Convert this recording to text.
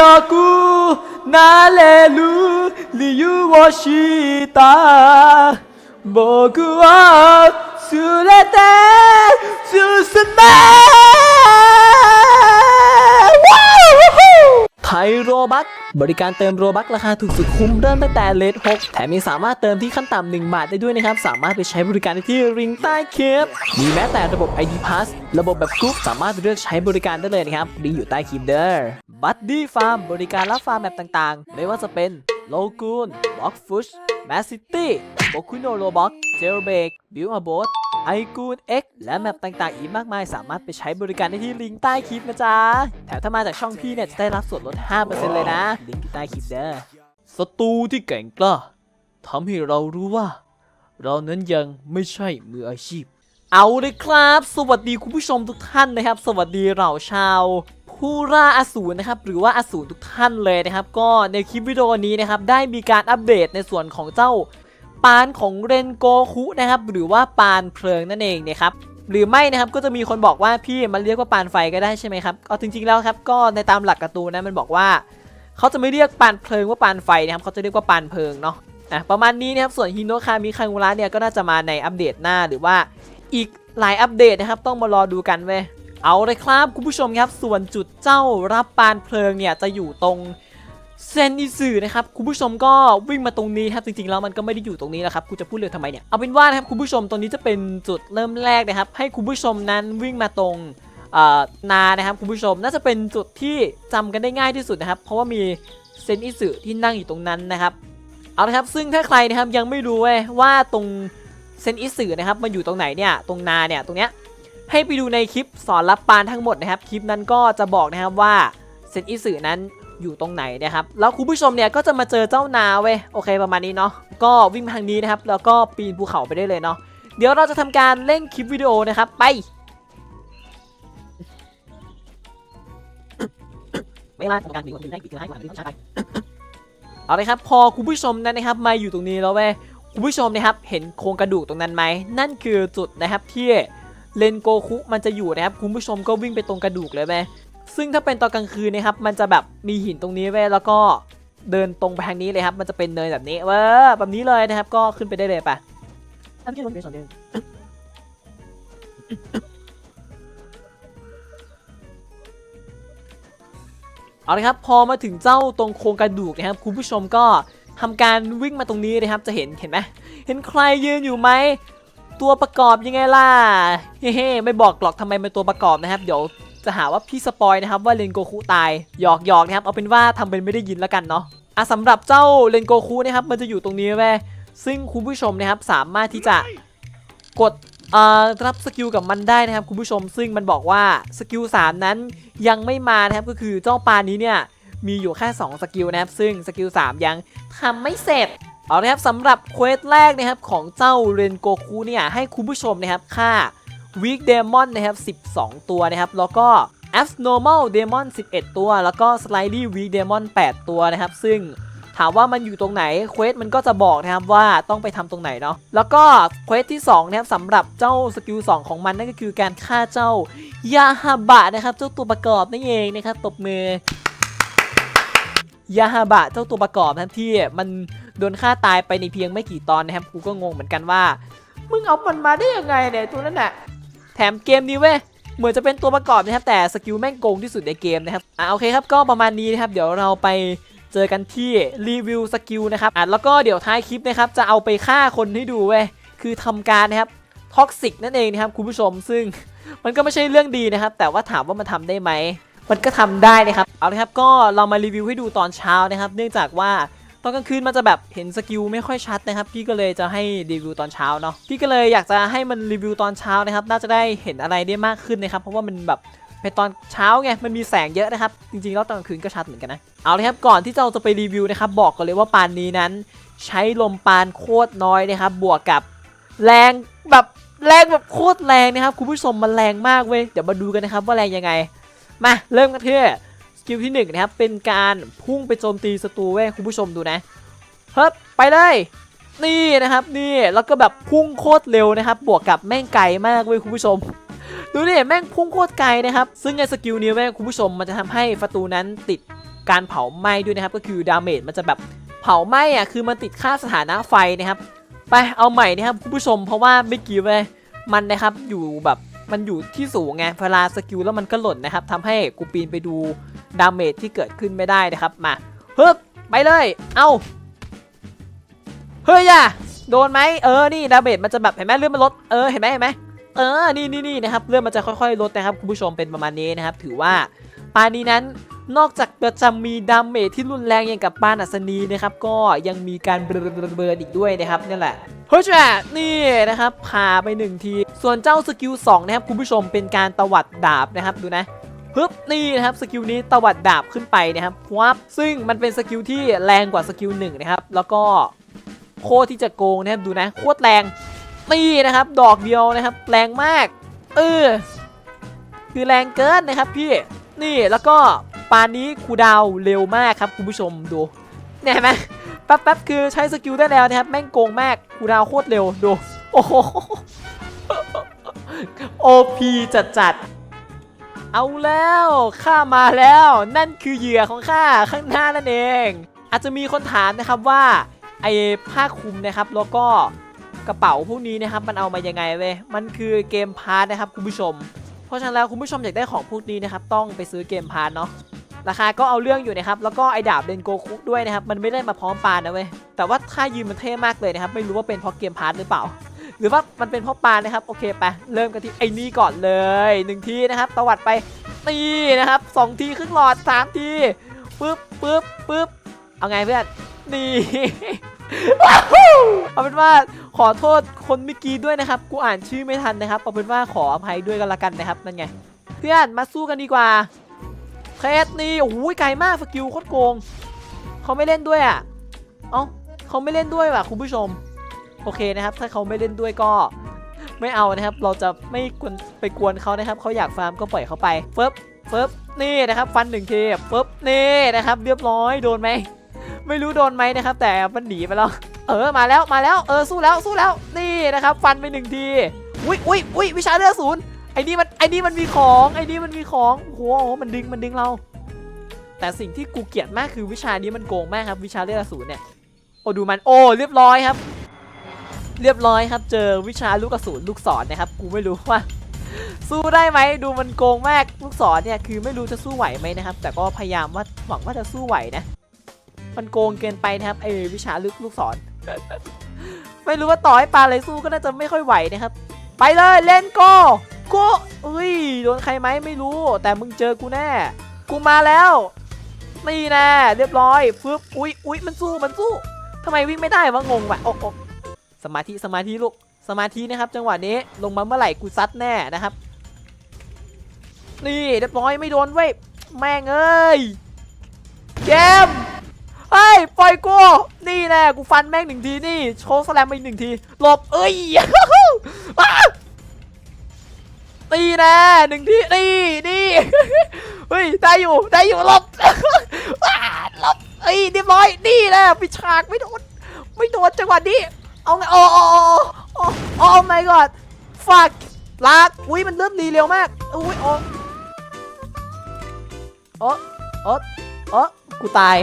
Yoku Nalelu Liyu Washita Boku wa Surete ไทยโรบักบริการเติมโรบักราคาถูกสุดคุ้มเริ่มตั้งแต่เลทกแถมยังสามารถเติมที่ขั้นต่ำหนึ่งบาทได้ด้วยนะครับ สามารถไปใช้บริการที่ริงใต้เคปมีแม้แต่ระบบ ID Pass ระบบแบบกรุ๊ปสามารถเลือกใช้บริการได้เลยนะครับดีอยู่ใต้คลิปเด้อ บัตดี้ฟาร์มบริการรับฟาร์มแบบต่างๆ ไม่ว่าจะเป็นโลกูนบ็อกฟุชแมสซิตี้โบคุโนโรบ็อกเจลเบกบิวอาโบสไอกูน X และแมปต่างๆ อีกมากมาย สามารถไปใช้บริการได้ที่ลิงก์ใต้คลิปนะจ๊ะ แถมถ้ามาจากช่องพี่เนี่ย จะได้รับส่วนลด 5%เลยนะ ลิงก์อยู่ใต้คลิปเด้อศัตรูที่เก่งกล้าทำให้เรารู้ว่า เรานั้นยังไม่ใช่มืออาชีพ เอาเลยครับ สวัสดีคุณผู้ชมทุกท่านนะครับ สวัสดีเราชาว ผู้ล่าอสูรนะครับหรือว่าอสูรทุกท่านเลยนะครับ ก็ในคลิปวิดีโอนี้นะครับได้มีการอัปเดตในส่วนของเจ้าปานของเรนโกคุนะครับหรือว่าปานเพลิงนั่นเองนะครับหรือไม่นะครับก็จะมีคนบอกว่าพี่มันเรียกว่าปานไฟก็ได้ใช่ไหมครับก็จริงๆแล้วครับก็ในตามหลักการ์ตูนนะมันบอกว่า เขาจะไม่เรียกปานเพลิงว่าปานไฟนะครับเขาจะเรียกว่าปานเพลิงเนาะอะประมาณนี้นะครับส่วนฮินโนะคามิคังุระเนี่ยก็น่าจะมาในอัปเดตหน้าหรือว่าอีกหลายอัปเดตนะครับต้องมารอดูกันเว้ย เอาเลยครับคุณผู้ชมครับส่วนจุดเจ้ารับปานเพลิงเนี่ยจะอยู่ตรงเซนอิสึนะครับคุณผู้ชมก็วิ่งมาตรงนี้ครับจริงๆแล้วมันก็ไม่ได้อยู่ตรงนี้นะครับกูจะพูดเลยทำไมเนี่ยเอาเป็นว่านะครับคุณผู้ชมตรงนี้จะเป็นจุดเริ่มแรกนะครับ ให้คุณผู้ชมนั้นวิ่งมาตรงนานะครับคุณผู้ชมน่าจะเป็นจุดที่จำกันได้ง่ายที่สุดนะครับ เพราะว่ามีเซนอิสึที่นั่งอยู่ตรงนั้นนะครับเอาละครับซึ่งถ้าใครนะครับยังไม่รู้ว่าตรงเซนอิสึนะครับมันอยู่ตรงไหนเนี่ยตรงนาเนี่ยตรงเนี้ย ให้ไปดูในคลิปสอนรับปานทั้งหมดนะครับ คลิปนั้นก็จะบอกนะครับว่าเซนอิสึนั้นอยู่ตรงไหนนะครับ แล้วคุณผู้ชมเนี่ยก็จะมาเจอเจ้านาเว้ย โอเคประมาณนี้เนาะ ก็วิ่งทางนี้นะครับ แล้วก็ปีนภูเขาไปได้เลยเนาะ เดี๋ยวเราจะทำการเล่นคลิปวิดีโอนะครับ ไป ไม่ล่าทำการปีนคนได้ปีนได้กว่าที่ต้องใช้ไปเอาเลยครับ พอคุณผู้ชมนั้นนะครับ มาอยู่ตรงนี้แล้วเว้ย คุณผู้ชมนะครับ เห็นโครงกระดูกตรงนั้นไหม นั่นคือจุดนะครับที่ เลนโกคุมันจะอยู่นะครับคุณผู้ชมก็วิ่งไปตรงกระดูกเลยเว้ซึ่งถ้าเป็นตอนกลางคืนนะครับมันจะแบบมีหินตรงนี้ไว้แล้วก็เดินตรงไปทางนี้เลยครับ มันจะเป็นเนินแบบนี้เว้ยแบบนี้เลยนะครับ ก็ขึ้นไปได้เลยปะทำที่รถเป็นส่วนหนึ่งเอาลยครับ พอมาถึงเจ้าตรงโครงกระดูกนะครับ คุณผู้ชมก็ทำการวิ่งมาตรงนี้นะครับ จะเห็นเห็นไหมเห็นใครยืนอยู่ไหม ตัวประกอบยังไงล่ะ เฮ้ไม่บอกหรอกทำไมเป็นตัวประกอบนะครับเดี๋ยวจะหาว่าพี่สปอยนะครับว่าเลนโกคุตายหยอกหยอกนะครับเอาเป็นว่าทำเป็นไม่ได้ยินแล้วกันเนาะอะสำหรับเจ้าเลนโกคุนะครับมันจะอยู่ตรงนี้แว่ซึ่งคุณผู้ชมนะครับสามารถที่จะกดรับสกิลกับมันได้นะครับคุณผู้ชม ซึ่งมันบอกว่าสกิล3นั้นยังไม่มานะครับก็คือเจ้าปลานี้เนี่ยมีอยู่แค่ 2 สกิลนะครับซึ่งสกิล3ยังทำไม่เสร็จ เอาละครับสำหรับเควสแรกนะครับของเจ้าเรนโกคุเนี่ยให้คุณผู้ชมนะครับฆ่า Weak Demon นะครับ 12 ตัวนะครับ แล้วก็ Abnormal Demon 11 ตัว แล้วก็ Slightly Weak Demon 8 ตัวนะครับ ซึ่งถามว่ามันอยู่ตรงไหนเควสมันก็จะบอกนะครับว่าต้องไปทำตรงไหนเนาะแล้วก็เควสที่2นะครับสำหรับเจ้าสกิล2ของมันนั่นก็คือการฆ่าเจ้ายาฮาบะนะครับ เจ้าตัวประกอบนั่นเองนะครับตบมือยาฮาบะเจ้าตัวประกอบนะที่มัน โดนฆ่าตายไปในเพียงไม่กี่ตอนนะครับกูก็งงเหมือนกันว่า มึงเอามันมาได้ยังไงเนี่ยตัวนั้นน่ะแถมเกมนี้เว้ยเหมือนจะเป็นตัวประกอบนะครับแต่สกิลแม่งโกงที่สุดในเกมนะครับอะโอเคครับก็ประมาณนี้นะครับเดี๋ยวเราไปเจอกันที่รีวิวสกิลนะครับอะแล้วก็เดี๋ยวท้ายคลิปนะครับจะเอาไปฆ่าคนให้ดูเว้ยคือทำการนะครับท็อกซิกนั่นเองนะครับคุณผู้ชมซึ่งมันก็ไม่ใช่เรื่องดีนะครับ แต่ว่าถามว่ามันทำได้ไหมมันก็ทำได้นะครับ เอาละครับก็เรามารีวิวให้ดูตอนเช้านะครับ เนื่องจากว่า ตอนกลางคืนมันจะแบบเห็นสกิลไม่ค่อยชัดนะครับ พี่ก็เลยจะให้รีวิวตอนเช้าเนาะพี่ก็เลยอยากจะให้มันรีวิวตอนเช้านะครับ น่าจะได้เห็นอะไรได้มากขึ้นนะครับ เพราะว่ามันแบบเป็นตอนเช้าไง มันมีแสงเยอะนะครับ จริงๆ แล้วตอนกลางคืนก็ชัดเหมือนกันนะ เอาเลยครับ ก่อนที่เราจะไปรีวิวนะครับ บอกกันเลยว่าปานนี้นั้น ใช้ลมปานโคตรน้อยนะครับ บวกกับแรงแบบแรงแบบโคตรแรงนะครับ คุณผู้ชมมันแรงมากเว้ย เดี๋ยวมาดูกันนะครับว่าแรงยังไง มาเริ่มกันที่ กิลที่หนึ่งนะครับเป็นการพุ่งไปโจมตีศัตรูเว้ยคุณผู้ชมดูนะเฮ้ยไปเลยนี่นะครับนี่แล้วก็แบบพุ่งโคตรเร็วนะครับ บวกกับแม่งไกลมากเว้ยคุณผู้ชม ดูนี่แม่งพุ่งโคตรไกลนะครับ ซึ่งในสกิลนี้เว้ยคุณผู้ชมมันจะทำให้ประตูนั้นติดการเผาไหม้ด้วยนะครับ ก็คือดาเมจมันจะแบบเผาไหม้อะคือมันติดค่าสถานะไฟนะครับ ไปเอาใหม่นะครับคุณผู้ชมเพราะว่าเมื่อกี้เว้ยมันนะครับอยู่แบบมันอยู่ที่สูงไงเวลาสกิลแล้วมันก็หล่นนะครับทำให้กูปีนไปดู ดาเมจที่เกิดขึ้นไม่ได้นะครับมาฮึบไปเลย เอาเฮ้ยอย่าโดนไหมเออนี่ดาเมจมันจะแบบเห็นไหมเลื่อนมันลดเออเห็นไหมเห็นไหมเออนี่นี่นี่นะครับเลื่อนมันจะค่อยๆลดนะครับคุณผู้ชมเป็นประมาณนี้นะครับ ถือว่าปานี้นั้นนอกจากจะมีดาเมจที่รุนแรงอย่างกับปานอัศนีนะครับก็ยังมีการเบลอๆๆๆอีกด้วยนะครับนี่แหละเฮ้ยแม่นี่นะครับพาไปหนึ่งที ส่วนเจ้าสกิล2นะครับคุณผู้ชมเป็นการตวัดดาบนะครับดูนะ ฮึบนี่นะครับสกิลนี้ตวัดดาบขึ้นไปนะครับวับซึ่งมันเป็นสกิลที่แรงกว่าสกิลหนึ่งนะครับแล้วก็โคตรที่จะโกงนะครับดูนะโคตรแรงนี่นะครับ ดอกเดียวนะครับ แรงมากเออคือแรงเกินนะครับพี่นี่แล้วก็ปานนี้คูดาวเร็วมากครับคุณผู้ชมดูเนี่ยเห็นไหมแป๊บๆคือใช้สกิลได้แล้วนะครับ แม่งโกงมากกูดาวโคตรเร็วดูโอ้โหโอพีจัดจัดๆ เอาแล้วข้ามาแล้ว นั่นคือเหยื่อของข้าข้างหน้านั่นเอง อาจจะมีคนถามนะครับว่าไอ้ผ้าคลุมนะครับแล้วก็กระเป๋าพวกนี้นะครับมันเอามายังไงเว้ยมันคือเกมพาร์ทนะครับคุณผู้ชม เพราะฉะนั้นแล้วคุณผู้ชมอยากได้ของพวกนี้นะครับต้องไปซื้อเกมพาร์ทเนาะราคาก็เอาเรื่องอยู่นะครับแล้วก็ไอ้ดาบเดนโกคุด้วยนะครับมันไม่ได้มาพร้อมปานนะเว้ยแต่ว่าท่ายืนมันเท่มากเลยนะครับไม่รู้ว่าเป็นเพราะเกมพาร์ทหรือเปล่า หรือว่ามันเป็นเพราะปานนะครับโอเคไปเริ่มกันที่ไอ้นี่ก่อนเลยหนึ่งทีนะครับตวัดไปนี่นะครับสองทีครึ่งหลอดสามทีปึ๊บปึ๊บปึ๊บเอาไงเพื่อนนี่เอาเป็นว่าขอโทษคนเมื่อกี้ด้วยนะครับ กูอ่านชื่อไม่ทันนะครับเอาเป็นว่าขออภัยด้วยกันละกันนะครับนั่นไง เพื่อนมาสู้กันดีกว่าเคสนี่โอ้โหไกลมากสกิลโคตรโกงเขาไม่เล่นด้วยอะเอ้าเขาไม่เล่นด้วยว่ะคุณผู้ชม โอเคนะครับ ถ้าเขาไม่เล่นด้วยก็ไม่เอานะครับ เราจะไม่กวนไปกวนเขานะครับเขาอยากฟาร์มก็ปล่อยเขาไปเฟิบเฟิบนี่นะครับ ฟันหนึ่งทีเฟิบนี่นะครับ เรียบร้อยโดนไหมไม่รู้โดนไหมนะครับ แต่มันหนีไปแล้วเออมาแล้วมาแล้วเออสู้แล้วสู้แล้วนี่นะครับ ฟันไปหนึ่งทีอุ้ยอุ้ยอุ้ยวิชาเลือดศูนย์ไอ้นี่มันไอ้นี่มันมีของไอ้นี่มันมีของโอ้โหมันดึงมันดึงเรา แต่สิ่งที่กูเกลียดมากคือวิชานี้มันโกงมากครับ วิชาเลือดอสูรเนี่ยโอ้ดูมันโอ้เรียบร้อยครับ เรียบร้อยครับ เจอวิชาลูกกระสุนลูกศรนะครับ กูไม่รู้ว่า สู้ได้ไหมดูมันโกงมากลูกศรเนี่ยคือไม่รู้จะสู้ไหวไหมนะครับ แต่ก็พยายามว่าหวังว่าจะสู้ไหวนะมันโกงเกินไปนะครับไอ้วิชาลึกลูกศร ไม่รู้ว่าต่อให้ปลาอะไรสู้ก็น่าจะไม่ค่อยไหวนะครับ ไปเลยเล่นโกโกเอ้ยโดนใครไหมไม่รู้ แต่มึงเจอกูแน่กูมาแล้วนี่น่เรียบร้อยฟึบอุ้ยอุ้ยมันสู้มันสู้ทำไมวิ่งไม่ได้วะงงวะโอ้โอ้ สมาธิสมาธิลูกสมาธินะครับ จังหวะนี้ลงมาเมื่อไหร่กูซัดแน่นะครับ นี่เรียบร้อยไม่โดนเว้ยแม่งเอ้ยเกมเฮ้ยปล่อยกูนี่แน่กูฟันแม่งหนึ่งทีนี่โชว์สแลมไปหนึ่งทีหลบเอ้ยตีแน่หนึ่งทีนี่นี่เฮ้ยได้อยู่ได้อยู่หลบหลบเอ้ยเรียบร้อยนี่แหละปิดฉากไม่โดนไม่โดนจังหวะนี้ เอาไงโอ้โอ้โอ้โอ้ my god ฝากลากอุ้ยมันเริ่มรีเร็วมากอุ้ยโอ้โอ้โอ้โอ้กูตาย